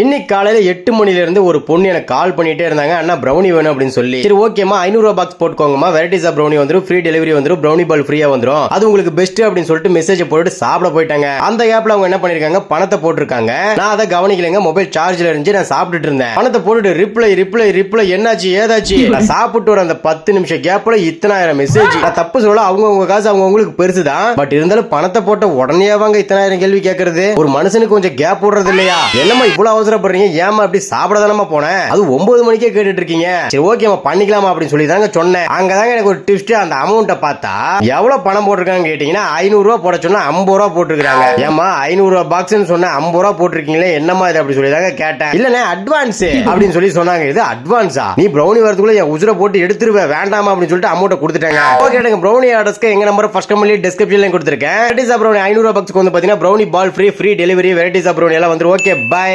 இன்னைக்கு காலையில எட்டு மணில இருந்து ஒரு பொண்ணு எனக்கு கால் பண்ணிட்டே இருந்தாங்க. அண்ணா பிரௌனி வேணும் அப்படின்னு சொல்லி. சரி ஓகேமா ஐநூறு ரூபா பாக்ஸ் போட்டுக்கோங்கம்மா. வெரைட்டிஸ் ஆஃப் பிரௌனி வந்துரும். ஃப்ரீ டெலிவரி வந்துடும் ப்ரௌனி பால் ஃப்ரீயா வந்துரும். அது உங்களுக்கு பெஸ்ட் அப்படின்னு சொல்லிட்டு மெசேஜ் போட்டு சாப்பிட போயிட்டாங்க. அந்த கேப்ல அவங்க என்ன பண்ணிருக்காங்க? பணத்தை போட்டிருக்காங்க. நான் அதை கவனிக்கலைங்க. மொபைல் சார்ஜ்ல இருந்துச்சு நான் சாப்பிட்டுட்டு இருந்தேன். பணத்தை போட்டுட்டு ரிப்ளை ரிப்ளை ரிப்ளை என்னாச்சு ஏதாச்சு? நான் சாப்பிட்டு வர அந்த பத்து நிமிஷம் கேப்ல இத்தனாயிரம் மெசேஜ் நான் தப்பு சொல்ல அவங்க உங்க காசு அவங்க உங்களுக்கு பெருசுதான். பட் இருந்தாலும் பணத்தை போட்ட உடனே வாங்க இத்தனாயிரம் கேள்வி கேட்கறது ஒரு மனுஷனுக்கு கொஞ்சம் கேப் விடுறது இல்லையா? என்னமா இவ்வளவு அவசரப்படுறீங்க ஏமா அப்படி சாப்பிட தானமா போனேன் அது ஒன்பது மணிக்கே கேட்டுட்டு இருக்கீங்க சரி ஓகேமா பண்ணிக்கலாமா அப்படின்னு சொல்லி தாங்க சொன்னேன். அங்கதாங்க எனக்கு ஒரு டிப்ஸ்ட் அந்த அமௌண்ட்டை பார்த்தா எவ்வளவு பணம் போட்டிருக்காங்க கேட்டீங்கன்னா ஐநூறு ரூபா போட சொன்னா ஐம்பது ரூபா போட்டிருக்காங்க ஏமா ஐநூறு ரூபா பாக்ஸ்னு சொன்னா ஐம்பது ரூபா போட்டிருக்கீங்களே என்னமா இது அப்படி சொல்லி தாங்க கேட்டேன் இல்லனே அட்வான்ஸ் அப்படின்னு சொல்லி சொன்னாங்க. இது அட்வான்ஸா நீ ப்ரௌனி வரதுக்குள்ள என் உசுரை போட்டு எடுத்துருவேன் வேண்டாமா அப்படின்னு சொல்லிட்டு அமௌண்ட்டை கொடுத்துட்டாங்க. ஓகே எனக்கு ப்ரௌனி ஆர்டர்ஸ்க்கு எங்க நம்பர் ஃபர்ஸ்ட் கம்பெனி டிஸ்கிரிப்ஷன்ல கொடுத்துருக்கேன். வெரைட்டிஸ் ஆஃப் ப்ரௌனி ஐநூறு ரூபா பாக்ஸ்க்கு வந்து பாத்தீங்கன்னா brownie ball free free delivery varieties of brownie எல்லாம் வந்து ஓகே பை